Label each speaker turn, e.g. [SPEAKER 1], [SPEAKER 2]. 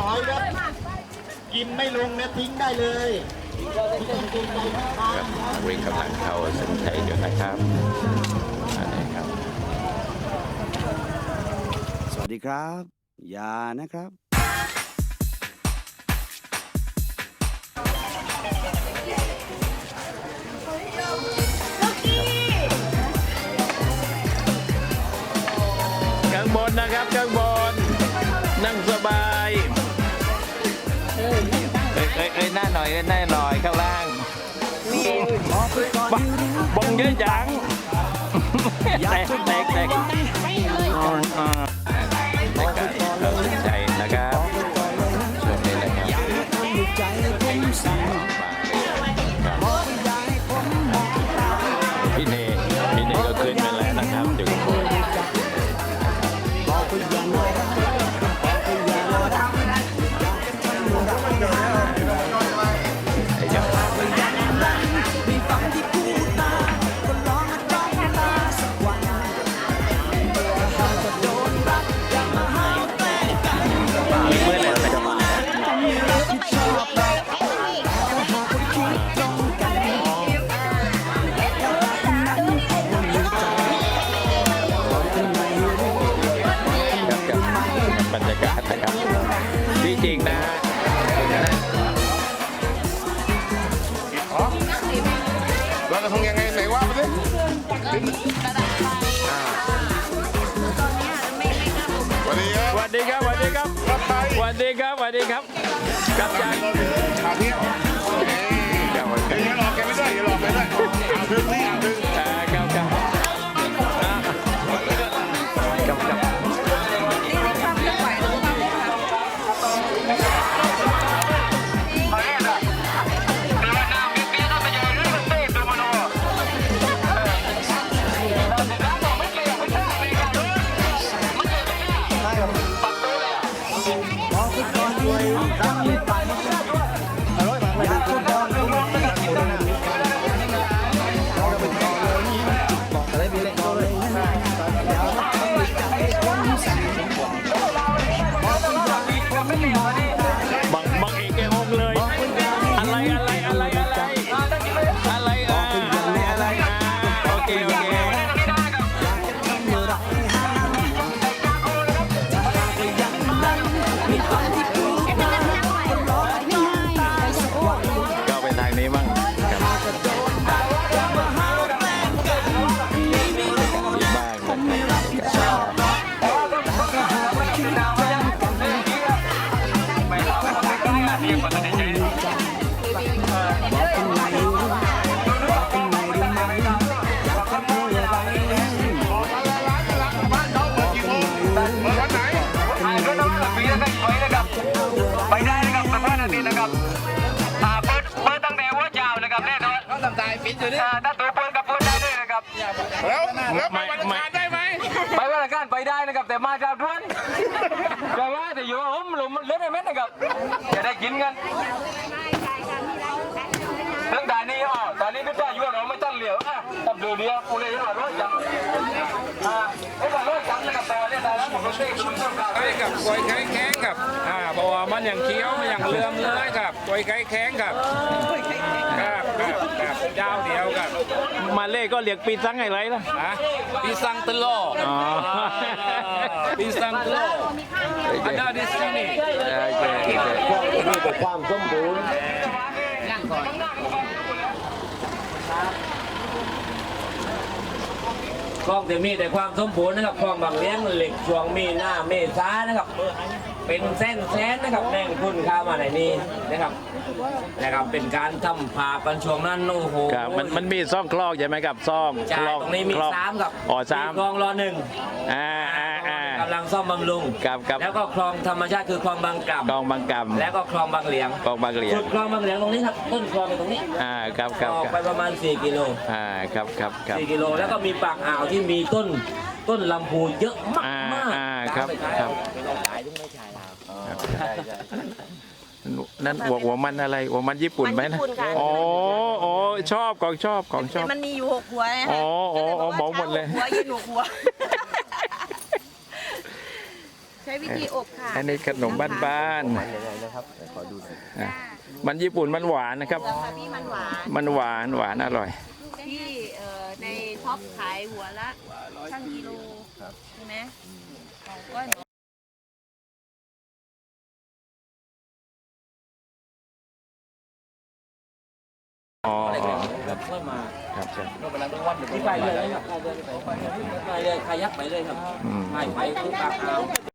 [SPEAKER 1] ร้อยครับกินไม่ลงเนี่ยทิ้งได้เลยที่ต้องเกรงใจลูกค้า
[SPEAKER 2] ครับวิ่งกำลังเข้าเส้นชัยอยู่นะครับอันนี้ครับ
[SPEAKER 3] สวัสดีครับยานะครับ
[SPEAKER 2] ข้างบนนะครับ ข้างบน นั่งสบาย หน้าหน่อยเอ้ยหน้าหน่อยข้างล่างบบบงเยอะจังแตกแตกแตก สวั
[SPEAKER 4] สดีครับ
[SPEAKER 2] สวัสดีครับสวัสดีครับ
[SPEAKER 4] รับไป
[SPEAKER 2] สวัสดีครับสวัสดีครับกลับจาก
[SPEAKER 4] ขาเที่ยวเฮ้ยอย่าหลอกแกไม่ได้อย่าหลอกแกไม่ได้อ่าวดึงนี่อ่าวดึง
[SPEAKER 2] อ่า บั 你 ไป
[SPEAKER 4] ได้
[SPEAKER 5] นะครับสัมภาษณ์นาทีนะครับอ่าเปิดเปิดตั้งแต่หัวเช้านะครับแน่นอนเขาทำตายปิดอยู่นี่ถ้าตัวเปิดกับเปิดได้ด้วยนะครับ
[SPEAKER 4] แล้วแล้วไปวันอังคารได้ไหม
[SPEAKER 5] ไปวันอังคารไปได้นะครับแต่มาจากด้วนก็ว่าแต่อยู่ผมหลุมเล่นไอ้เม็ดนะครับจะได้กินกันเรื่องด่านนี้อ๋อด่านนี้ไม่ได้อยู่เราไม่ตั้งเหลียวอะตับเดือดเดียวกูเลยว่าร้อยจัง เนี่ยแต่ละผมก็เต้นคุณต้องการ
[SPEAKER 6] ไก่กับกล้วยไก่แข็งครับอ่าเพราะว่ามันอย่างเคี้ยวมันอย่างเลื่อมเลยครับกล้วยไก่แข็งครับครับครับครับเจ้าเดียวครับ
[SPEAKER 2] มาเล่ก็เรียกปีซังไงไรล่ะ
[SPEAKER 6] อะปีซังตลอด
[SPEAKER 2] อ๋อ
[SPEAKER 6] ปีซังตลอดอันนั้นดิสนีย์
[SPEAKER 2] โอเคโอเค
[SPEAKER 5] คลองจะมีแต่ความสมบูรณ์นะครับคลองบางเลี้ยงเหล็กช่วงมีหน้าเมษานะครับ เป็นเส้นแสนนะครับแม่งคุณข้ามาไหนนี้นะครับนะครับเป็นการทำผ่ากันช่วงนั้นโอ้โห
[SPEAKER 2] ครับมันมันมีซ่องคลอกใช่ไหมครับซ่อง
[SPEAKER 5] ใช่
[SPEAKER 2] คลอก
[SPEAKER 5] ตรงนี้มี
[SPEAKER 2] คลอก
[SPEAKER 5] สามครับ
[SPEAKER 2] อ๋อสาม
[SPEAKER 5] คลองรอหนึ่ง
[SPEAKER 2] อ่าอ่าอ่ากำ
[SPEAKER 5] ลังซ่อมบำรุง
[SPEAKER 2] ครับครับ
[SPEAKER 5] แล้วก็คลองธรรมชาติคือคลองบางก
[SPEAKER 2] กองบางกำ
[SPEAKER 5] แล้วก็คลองบางเหลียงำ
[SPEAKER 2] กองบางเหลีย
[SPEAKER 5] สุ
[SPEAKER 2] ง
[SPEAKER 5] ดคลองบางเหลียงตรงนี้ครับต้นคลองอยู่ตรงนี้
[SPEAKER 2] อ่าครับครับ
[SPEAKER 5] ออก
[SPEAKER 2] ค
[SPEAKER 5] ไป
[SPEAKER 2] รับ
[SPEAKER 5] ประมาณ 4 กิโล
[SPEAKER 2] อ่าครับครับครับ
[SPEAKER 5] 4 กิโลแล้วก็มีปากอ่าวที่มีต้นต้นลำพูเยอะมาก
[SPEAKER 2] อ่ามา
[SPEAKER 5] ก
[SPEAKER 2] อ่าครับครับ
[SPEAKER 5] ขายถึงไม่ใช่แล้ว
[SPEAKER 2] นั่นหัวหัวมันอะไรหัวมันญี่ปุ่นไหม
[SPEAKER 7] มัน
[SPEAKER 2] นะ
[SPEAKER 7] ญี่ปุ่นค่ะ
[SPEAKER 2] อ๋ออ๋อชอบของชอบของชอบ
[SPEAKER 7] มันมีอยู่หกหัวนะ
[SPEAKER 2] อ๋
[SPEAKER 7] คะ
[SPEAKER 2] ออ๋ออ๋อ
[SPEAKER 7] ก็
[SPEAKER 2] เหมาหมดเลย
[SPEAKER 7] ช้าหกหัวเย็นหกหัว ใช้วิธีอบค่ะ
[SPEAKER 2] อันนี้ขนมบ้านๆอะมันญี่ปุ่นมันหวานนะครับ
[SPEAKER 7] ราคาพี่มันหวาน
[SPEAKER 2] มันหวานหวานอร่อย
[SPEAKER 7] ที่เอ่อในท็อปขายหัวละช่างกิโลใช่ไหมของก้อย
[SPEAKER 2] อ๋อ
[SPEAKER 5] ครับค่อยมา
[SPEAKER 2] ครับใช่
[SPEAKER 5] ที่ไปเลยครับไปเลยไปเลยไปเลยคายักไปเลยครับ
[SPEAKER 2] อืม
[SPEAKER 5] ไปไปทุกปากอ่าว